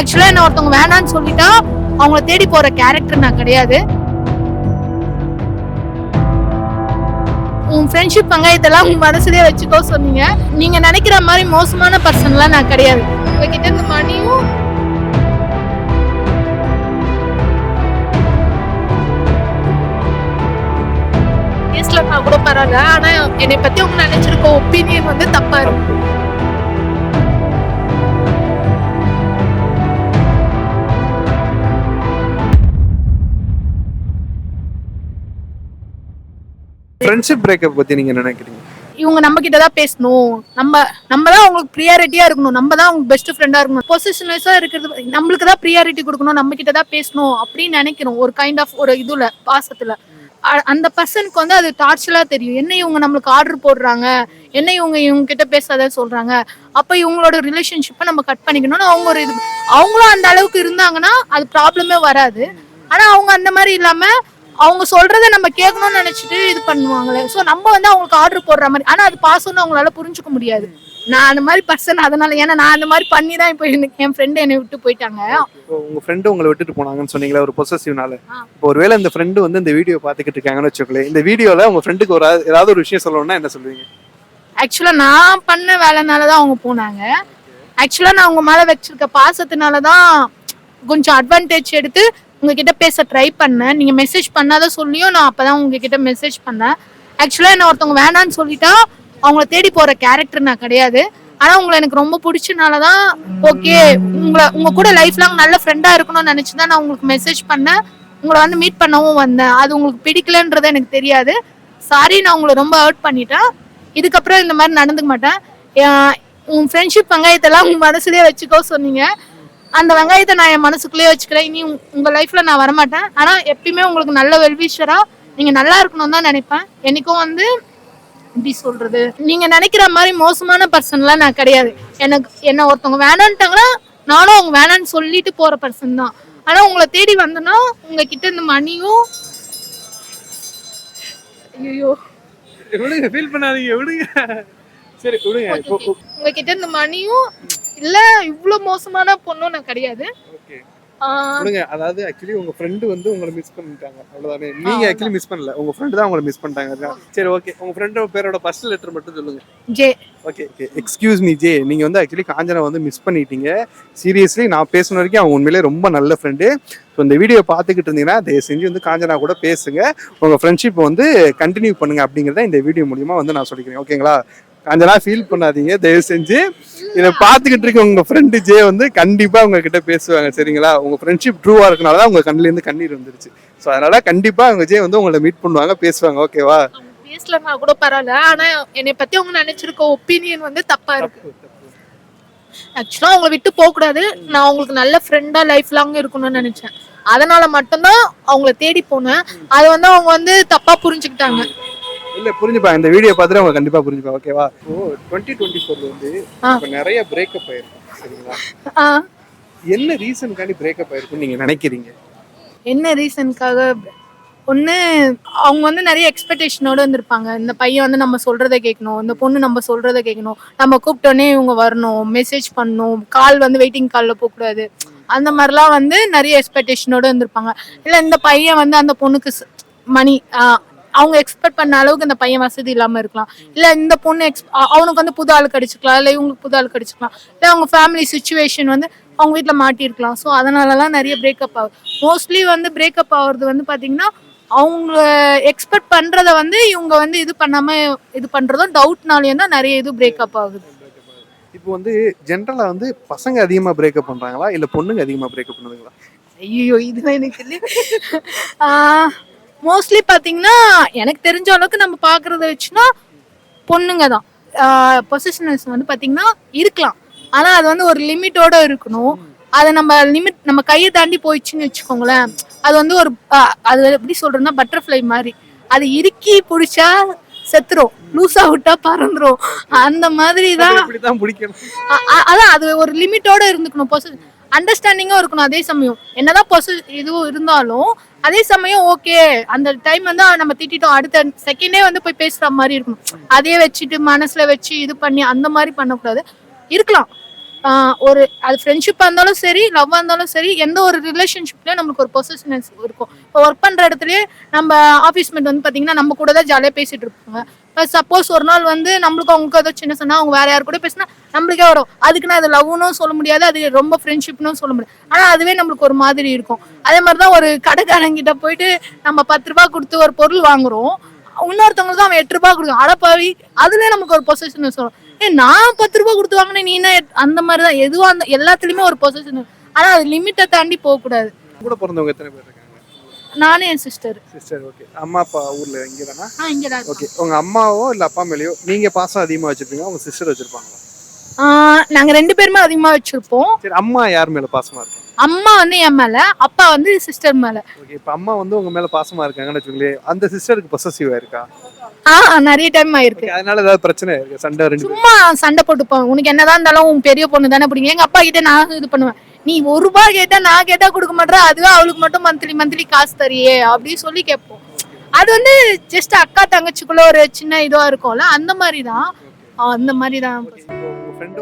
ஆக்சுவலாக என்ன ஒருத்தவங்க வேணாம்னு சொல்லிட்டா அவங்கள தேடி போகிற கேரக்டர் நான் கிடையாது. உன் ஃப்ரெண்ட்ஷிப் இதெல்லாம் உங்க மனசுலயே வச்சுக்கோ சொன்னீங்க. நீங்க நினைக்கிற மாதிரி மோசமான பர்சன்லாம் நான் கிடையாது. உங்ககிட்ட இந்த மணியும் பேசலன்னா கூட பரவாயில்ல. ஆனா என்னை பத்தி உங்க நினைச்சிருக்க ஒப்பீனியன் வந்து தப்பா இருக்கும் ஃப்ரெண்ட்ஷிப் பிரேக்கப் பத்தி நீங்க நினைக்கிறீங்க? இவங்க நம்ம கிட்ட தான் பேசணும். நம்ம நம்ம தான் அவங்களுக்கு ப்ரியாரிட்டியா இருக்கணும். நம்ம தான் அவங்க பெஸ்ட் ஃப்ரெண்டா இருக்கணும். பொசிஷன்லெஸ்ஸா இருக்கிறது நம்மளுக்கு தான் ப்ரியாரிட்டி கொடுக்கணும். நம்ம கிட்ட தான் பேசணும் அப்படின்னு நினைக்கிறோம். ஒரு கைண்ட் ஆஃப் ஒரு இதுல பாசத்துல. அந்த பர்சனுக்கு வந்து அது டார்ச்சலா தெரியும். என்ன இவங்க நம்மளுக்கு ஆர்டர் போடுறாங்க? என்ன இவங்க இவங்க கிட்ட பேசாத சொல்றாங்க? அப்ப இவங்களோட ரிலேஷன்ஷிப்பை நம்ம கட் பண்ணிக்கணும்னு அவங்க ஒரு இது அவங்களும் அந்த அளவுக்கு இருந்தாங்கன்னா அது ப்ராப்ளமே வராது. ஆனா அவங்க அந்த மாதிரி இல்லாம அவங்க சொல்றத நம்ம கேட்கணும்னு நினைச்சிட்டு இது பண்ணுவாங்களே. சோ நம்ம வந்து அவங்களுக்கு ஆர்டர் போடுற மாதிரி. ஆனா அது பாசம்னு அவங்களால புரிஞ்சுக்க முடியாது. நான் அந்த மாதிரி பர்சன் அதனால ஏன்னா நான் அந்த மாதிரி பண்ணி தான் இப்போ என் ஃப்ரெண்டு என்னை விட்டு போயிட்டாங்க. உங்க ஃப்ரெண்டு உங்களை விட்டுட்டு போனாங்கன்னு சொன்னீங்களா ஒரு பொசசிவ்னால. இப்போ ஒருவேளை இந்த ஃப்ரெண்டு வந்து இந்த வீடியோ பாத்துக்கிட்டு இருக்காங்கன்னு வச்சுக்கோங்களேன் இந்த வீடியோல உங்க ஃப்ரெண்டுக்கு ஒரு ஏதாவது ஒரு விஷயம் சொல்லணும்னா என்ன சொல்லுவீங்க? ஆக்சுவலா நான் பண்ண வேலைனால தான் அவங்க போனாங்க. ஆக்சுவலா நான் அவங்க மேல வச்சிருக்க பாசத்தினால தான் கொஞ்சம் அட்வான்டேஜ் எடுத்து உங்ககிட்ட பேச ட்ரை பண்ணேன். நீங்க மெசேஜ் பண்ணாத சொல்லியும் நான் அப்பதான் உங்ககிட்ட மெசேஜ் பண்ணேன். ஆக்சுவலா என்ன ஒருத்தவங்க வேணாம்னு சொல்லிட்டா அவங்கள தேடி போற கேரக்டர் நான் கிடையாது. ஆனா உங்களை எனக்கு ரொம்ப பிடிச்சனால தான் ஓகே உங்களை உங்க கூட லைஃப் லாங் நல்ல ஃப்ரெண்டா இருக்கணும்னு நினச்சி தான் நான் உங்களுக்கு மெசேஜ் பண்ணேன். உங்களை வந்து மீட் பண்ணவும் வந்தேன். அது உங்களுக்கு பிடிக்கலன்றது எனக்கு தெரியாது. சாரி நான் உங்களை ரொம்ப ஹர்ட் பண்ணிட்டேன். இதுக்கப்புறம் இந்த மாதிரி நடந்துக்க மாட்டேன். உன் ஃப்ரெண்ட்ஷிப் வெங்காயத்தெல்லாம் உங்க மனசுலயே வச்சுக்கோ சொன்னீங்க. அந்த வெங்காயத்தை நான் என் மனசுக்குள்ளேயே வச்சுக்கிறேன். இனி உங்க- லைஃப்ல நான் வரமாட்டேன். ஆனா எப்பயுமே உங்களுக்கு நல்ல வெல்விஷரா நீங்க நல்லா இருக்கணும் தான் நினைப்பேன். என்னைக்கும் வந்து எப்படி சொல்றது? நீங்க நினைக்கிற மாதிரி மோசமான பர்சன்லாம் நான் கிடையாது. எனக்கு என்ன ஒருத்தவங்க வேணான்ட்டாங்கன்னா நானும் அவங்க வேணான்னு சொல்லிட்டு போற பர்சன் தான். ஆனா உங்களை தேடி வந்தேன்னா உங்ககிட்ட இந்த மணியும் ஐயோ விடுங்க ஃபீல் பண்ணாதீங்க விடுங்க. சரி விடுங்க. உங்ககிட்ட இந்த மணியும் இல்ல இவ்ளோ மோசமான பொண்ணும் நான் கிடையாது. அதாவது ஆக்சுவலி உங்க ஃப்ரெண்டு வந்து உங்களை மிஸ் பண்ணிட்டாங்க. அவ்வளவுதானே. நீங்க ஆக்சுவலி மிஸ் பண்ணல. உங்க ஃப்ரெண்டு தான் உங்களை மிஸ் பண்ணிட்டாங்க. சரி ஓகே உங்க ஃப்ரெண்டோட பேரோட ஃபர்ஸ்ட் லெட்டர் மட்டும் சொல்லுங்க. J. Okay okay excuse me J. நீங்கள் வந்து ஆக்சுவலி காஞ்சனா வந்து மிஸ் பண்ணிட்டீங்க. சீரியஸ்லி நான் பேசின வரைக்கும் அவன் உண்மையிலே ரொம்ப நல்ல ஃப்ரெண்டு ஸோ இந்த வீடியோ பார்த்துக்கிட்டு இருந்தீங்கன்னா தயவு செஞ்சு வந்து காஞ்சனா கூட பேசுங்க. உங்கள் ஃப்ரெண்ட்ஷிப் வந்து கண்டினியூ பண்ணுங்க அப்படிங்கிறத இந்த வீடியோ மூலியமா வந்து நான் சொல்லிக்கிறேன். ஓகேங்களா காஞ்சனா ஃபீல் பண்ணாதீங்க. தயவு செஞ்சு இதை பார்த்துக்கிட்டு இருக்க உங்கள் ஃப்ரெண்டு ஜே வந்து கண்டிப்பாக உங்ககிட்ட பேசுவாங்க சரிங்களா? உங்கள் ஃப்ரெண்ட்ஷிப் ட்ரூவாக இருக்கனால தான் உங்கள் கண்ணுலேருந்து கண்ணீர் வந்துருச்சு. ஸோ அதனால் கண்டிப்பாக அவங்க ஜே வந்து உங்களை மீட் பண்ணுவாங்க பேசுவாங்க ஓகேவா பேசலன்னா கூட பரவாயில்ல. ஆனா என்னை பத்தி அவங்க நினைச்சிருக்க ஒப்பீனியன் வந்து தப்பா இருக்கு. ஆக்சுவலா அவங்கள விட்டு போக கூடாது நான் அவங்களுக்கு நல்ல ஃப்ரெண்டா லைஃப் லாங் இருக்கணும்னு நினைச்சேன். அதனால மட்டும்தான் அவங்கள தேடி போனேன். அது வந்து அவங்க வந்து தப்பா புரிஞ்சுக்கிட்டாங்க. இல்ல புரிஞ்சுப்பா இந்த வீடியோ பார்த்துட்டு அவங்க கண்டிப்பா புரிஞ்சுப்பா ஓகேவா ஓ டுவெண்ட்டி டுவெண்ட்டி ஃபோர்ல வந்து. இப்ப நிறைய பிரேக்கப் ஆயிருக்கும் சரிங்களா? என்ன ரீசனுக்காண்டி பிரேக்கப் ஆயிருக்கும் நீங்க நினைக்கிறீங்க? என்ன ரீசனுக்காக ஒன்று அவங்க வந்து நிறைய எக்ஸ்பெக்டேஷனோட வந்திருப்பாங்க. இந்த பையன் வந்து நம்ம சொல்றத கேட்கணும் இந்த பொண்ணு நம்ம சொல்றத கேட்கணும். நம்ம கூப்பிட்டோன்னே இவங்க வரணும் மெசேஜ் பண்ணணும் கால் வந்து வெயிட்டிங் காலில் போகக்கூடாது. அந்த மாதிரிலாம் வந்து நிறைய எக்ஸ்பெக்டேஷனோட இருந்திருப்பாங்க இல்லை இந்த பையன் வந்து அந்த பொண்ணுக்கு மணி அவங்க எக்ஸ்பெக்ட் பண்ண அளவுக்கு இந்த பையன் வசதி இல்லாம இருக்கலாம். இல்ல இந்த பொண்ணு எக்ஸ் அவனுக்கு வந்து புது ஆள் கிடைச்சிக்கலாம். இல்ல இவங்களுக்கு புது ஆள் கிடைச்சிக்கலாம். இல்ல அவங்க ஃபேமிலி சுச்சுவேஷன் வந்து அவங்க வீட்ல மாட்டியிருக்கலாம் ஸோ அதனாலலாம் நிறைய பிரேக்கப் ஆகுது. மோஸ்ட்லி வந்து பிரேக்கப் ஆகுறது வந்து பாத்தீங்கன்னா அவங்க எக்ஸ்பெக்ட் பண்றத வந்து இவங்க வந்து இது பண்ணாம இது பண்றதும் டவுட்னாலேயும் தான் நிறைய இது பிரேக்கப் ஆகுது. இப்போ வந்து ஜென்ரலா வந்து பசங்க அதிகமா பிரேக்கப் பண்றாங்களா? இல்ல பொண்ணுங்க அதிகமா பிரேக்கப் பண்ணுதுங்களா? ஐயோ இதுதான் எனக்கு மோஸ்ட்லி பார்த்தீங்கன்னா எனக்கு தெரிஞ்ச அளவுக்கு நம்ம பார்க்குறத வச்சுன்னா பொண்ணுங்க தான். பொசிஷனல்ஸ் வந்து பார்த்தீங்கன்னா இருக்கலாம். ஆனால் அது வந்து ஒரு லிமிட்டோட இருக்கணும். அதை நம்ம லிமிட் நம்ம கையை தாண்டி போயிடுச்சுன்னு வச்சுக்கோங்களேன். அது வந்து ஒரு அது எப்படி சொல்றதுன்னா பட்டர்ஃப்ளை மாதிரி. அது இறுக்கி பிடிச்சா செத்துரும். லூசா விட்டா பறந்துரும். அந்த மாதிரி தான் பிடிக்கணும் அதான் அது ஒரு லிமிட்டோட இருந்துக்கணும். பொச அண்டர்ஸ்டாண்டிங்கும் இருக்கணும் அதே சமயம். என்னதான் பொச இதுவும் இருந்தாலும் அதே சமயம் ஓகே அந்த டைம் வந்து நம்ம திட்டிட்டோம். அடுத்த செகண்டே வந்து போய் பேசுற மாதிரி இருக்கணும். அதே வச்சுட்டு மனசுல வச்சு இது பண்ணி அந்த மாதிரி பண்ணக்கூடாது. இருக்கலாம். ஒரு அது ஃப்ரெண்ட்ஷிப்பாக இருந்தாலும் சரி லவ்வாக இருந்தாலும் சரி எந்த ஒரு ரிலேஷன்ஷிப்லேயும் நம்மளுக்கு ஒரு பொசசிவ்னஸ் இருக்கும். இப்போ ஒர்க் பண்ணுற இடத்துலயே நம்ம ஆஃபீஸ் மேட் வந்து பார்த்தீங்கன்னா நம்ம கூட தான் ஜாலியாக பேசிட்டு இருப்பாங்க. இப்போ சப்போஸ் ஒரு நாள் வந்து நம்மளுக்கும் அவங்களுக்கு ஏதோ சின்ன சொன்னால் அவங்க வேற யார் கூட பேசினா நம்மளுக்கே வரும். அதுக்கு நான் அது லவ்னும் சொல்ல முடியாது அது ரொம்ப ஃப்ரெண்ட்ஷிப்னும் சொல்ல முடியாது. ஆனால் அதுவே நம்மளுக்கு ஒரு மாதிரி இருக்கும். அதே மாதிரி தான் ஒரு கடைக்காரங்கிட்ட போயிட்டு நம்ம பத்து ரூபா கொடுத்து ஒரு பொருள் வாங்குறோம். இன்னொருத்தவங்களுக்கு தான் அவன் எட்டு ரூபாய் கொடுக்கும். அடப்பாவி அதுலயே நமக்கு ஒரு பொசிஷன் சொல்லும் நான் பத்து ரூபாய் கொடுத்து வாங்கினேன் நீ என்ன அந்த மாதிரி தான் எதுவா அந்த எல்லாத்துலயுமே ஒரு பொசிஷன் ஆனா அது லிமிட்டை தாண்டி போக கூடாது கூட பிறந்தவங்க எத்தனை பேர் இருக்காங்க? நானும் என் சிஸ்டர் சிஸ்டர் ஓகே அம்மா அப்பா ஊர்ல இங்கே தானா? ஆ இங்க தான் ஓகே உங்க அம்மாவோ இல்ல அப்பா மேலேயோ நீங்க பாசம் அதிகமா வச்சிருப்பீங்க உங்க சிஸ்டர் வச்சிருப்பாங்களா? நாங்க ரெண்டு பேருமே அதிகமா வச்சிருப்போம். சரி அம்மா யார் மேல பாசமா இருக்காங்க அம்மா வந்து என் மேல அப்பா வந்து சிஸ்டர் மேல. ஓகே இப்போ அம்மா வந்து உங்க மேல பாசமா இருக்காங்கன்னு வச்சுக்கோங்களேன். அந்த சிஸ்டருக்கு பொசசிவா இருக்கா? ஆ நிறைய டைம் ஆயிருக்கு. Okay, அதனால ஏதாவது பிரச்சனை இருக்கு? சண்டை ரெண்டு சும்மா சண்டை போட்டுப்போம் உனக்கு என்னதான் இருந்தாலும் உன் பெரிய பொண்ணு தானே பிடிக்கும். எங்க அப்பா கிட்ட நான் இது பண்ணுவேன். நீ ஒரு ரூபாய் கேட்டா நான் கேட்டா கொடுக்க மாட்டேற. அதுவே அவளுக்கு மட்டும் மந்த்லி மந்த்லி காசு தரியே அப்படின்னு சொல்லி கேட்போம். அது வந்து ஜஸ்ட் அக்கா தங்கச்சிக்குள்ள ஒரு சின்ன இதுவா இருக்கும்ல அந்த மாதிரி தான் அந்த மாதிரி தான் உங்க ஃப்ரெண்டு